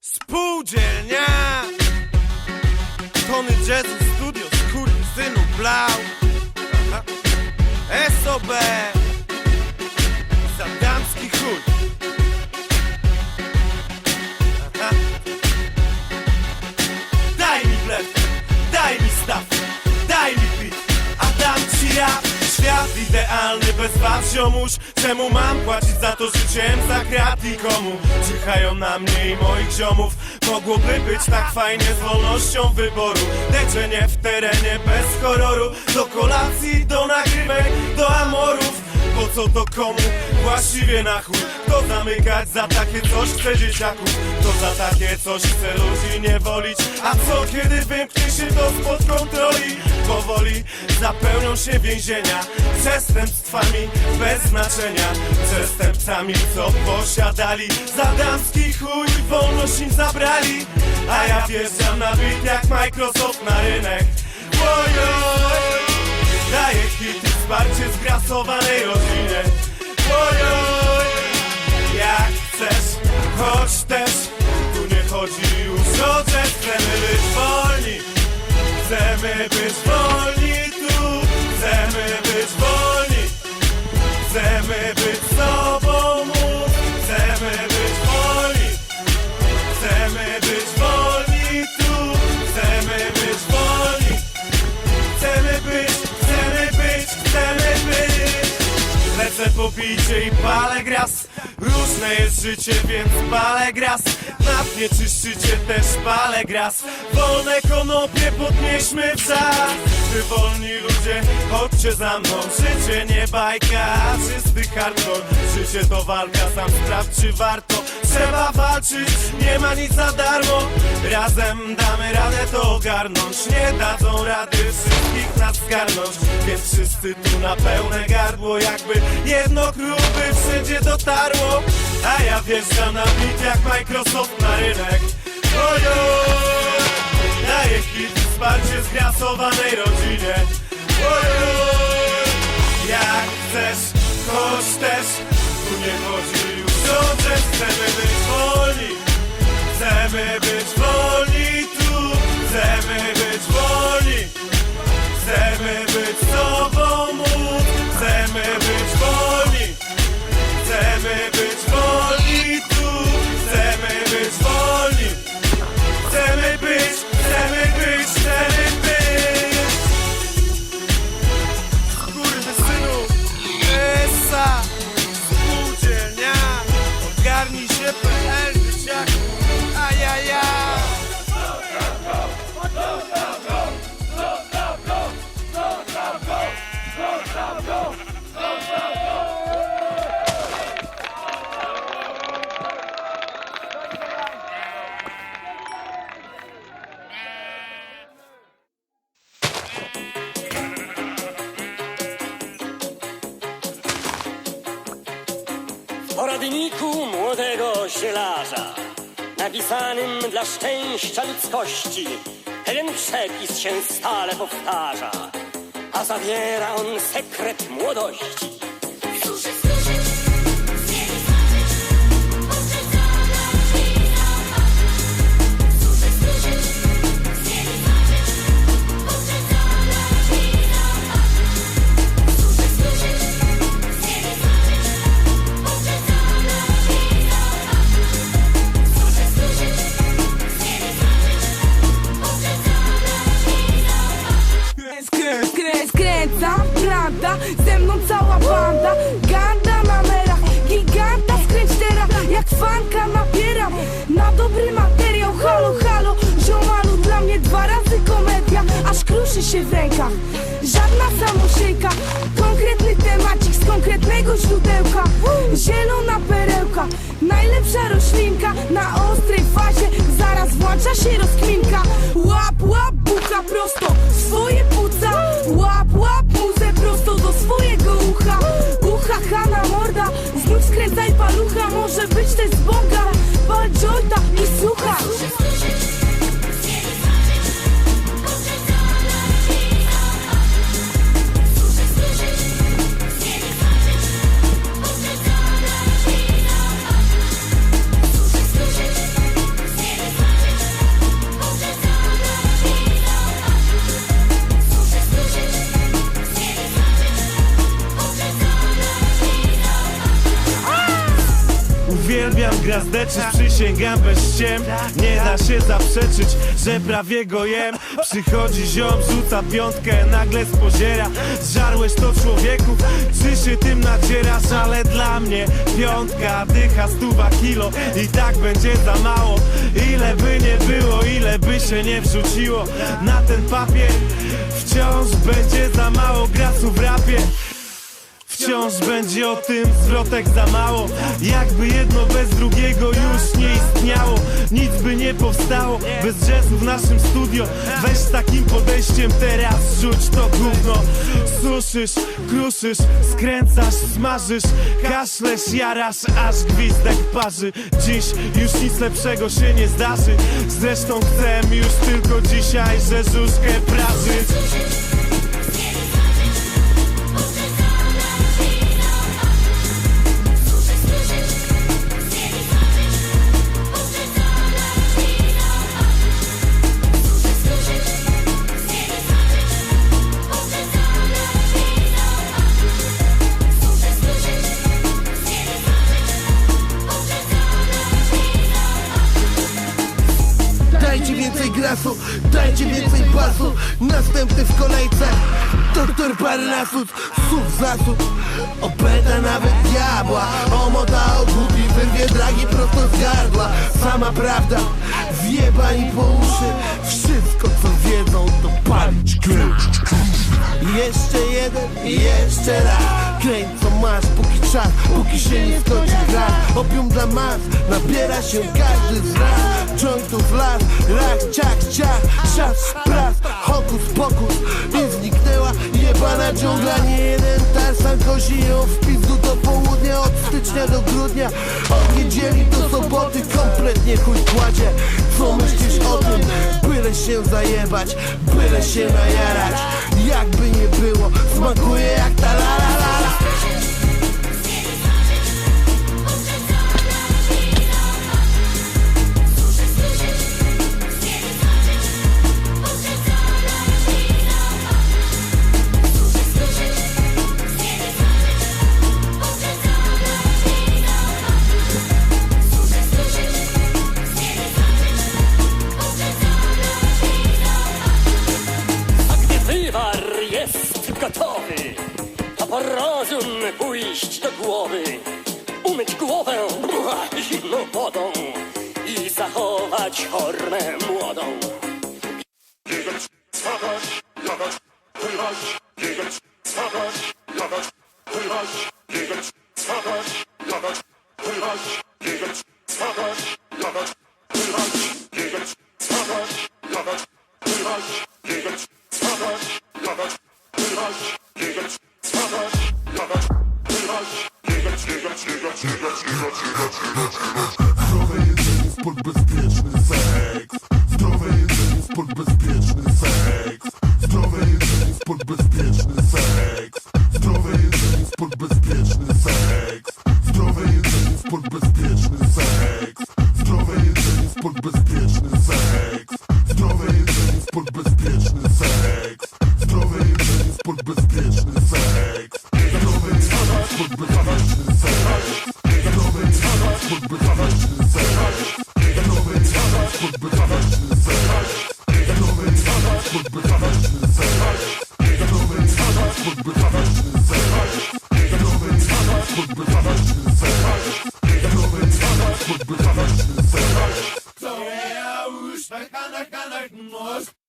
Spółdzielnia. Tony Jazzu Studio synu Blau. SOB Zadamski chuj ziomuś Czemu mam płacić za to życiem? Za krat i komu? Czyhają na mnie i moich ziomów. Mogłoby być tak fajnie z wolnością wyboru. Leczenie w terenie bez horroru Do kolacji, do nagrywek, do amorów po co to komu? Właściwie na chuj. Kto zamykać za takie coś chce dzieciaków Kto za takie coś chce ludzi nie wolić? A co kiedy wymknie się to spod kontroli? Powoli zapełnią się więzienia Przestępstwami bez znaczenia. Przestępcami co posiadali. Za damski chuj wolność im zabrali. A ja wjeżdżam na bit jak Microsoft na rynek. Ojoj Daję hity, wsparcie zgrasowanej rodzinie gras Różne jest życie, więc palę gras Na mnie czyszczycie też palę gras. Wolne konopie podnieśmy wrzask Wy wolni ludzie, chodźcie za mną Życie nie bajka, czysty hardcore Życie to walka, sam sprawdź czy warto. Trzeba walczyć, nie ma nic za darmo. Razem damy radę to ogarnąć. Nie dadzą rady wszystkich nas zgarnąć. Więc wszyscy tu na pełne gardło Jakby jedno kluby wszędzie dotarło. A ja wjeżdżam na bit jak Microsoft na rynek. Ojoj Daję hit, wsparcie zgrasowanej rodzinie Jak chcesz, choć też Tu nie chodzi. Już o chcemy być wolni. Chcemy być poradniku młodego zielarza, napisanym dla szczęścia ludzkości, pewien przepis się stale powtarza, a zawiera on sekret młodości. Źródełka. Zielona perełka Najlepsza roślinka Na ostrej fazie. Zaraz włącza się rozkminka. Łap, łap, buka prosto swoje Gwiazdeczyć, przysięgam bez ściem. Nie da się zaprzeczyć, że prawie go jem. Przychodzi ziom, rzuca piątkę, nagle spoziera Zżarłeś to człowieku, czy się tym nadzierasz? Ale dla mnie piątka, dycha, stuwa kilo. I tak będzie za mało. Ile by nie było, ile by się nie wrzuciło. Na ten papier Wciąż będzie za mało grasu w rapie Wciąż będzie o tym zwrotek za mało. Jakby jedno bez drugiego już nie istniało. Nic by nie powstało bez jazzu w naszym studio. Weź takim podejściem teraz rzuć to gówno. Suszysz, kruszysz, skręcasz, smażysz Kaszlesz, jarasz, aż gwizdek parzy. Dziś już nic lepszego się nie zdarzy. Zresztą chcę już tylko dzisiaj rzeżuszkę prażyć Dajcie więcej grasu, dajcie więcej basu. Następny w kolejce Doktor Parnassus, słów zasób Opęta nawet diabła. Omota obubi, wyrwie dragi prosto z gardła. Sama prawda, wjebani po uszy. Wszystko co wiedzą to palić kręć jeszcze jeden i jeszcze raz. Kręć czas, póki się nie skończy gra Opium dla mas, nabiera się każdy z nas. Jointów las, rak, ciach, ciach, szat, spras. Hokus pokus. I zniknęła jebana dżungla. Nie jeden tarsan kozi ją w pizdu do południa. Od stycznia do grudnia, od niedzieli do soboty. Kompletnie chuj kładzie, co myślisz o tym? Byle się zajebać, byle się najarać. Jakby nie było, smakuje jak ta la чорним. Alert, alert, alert, alert,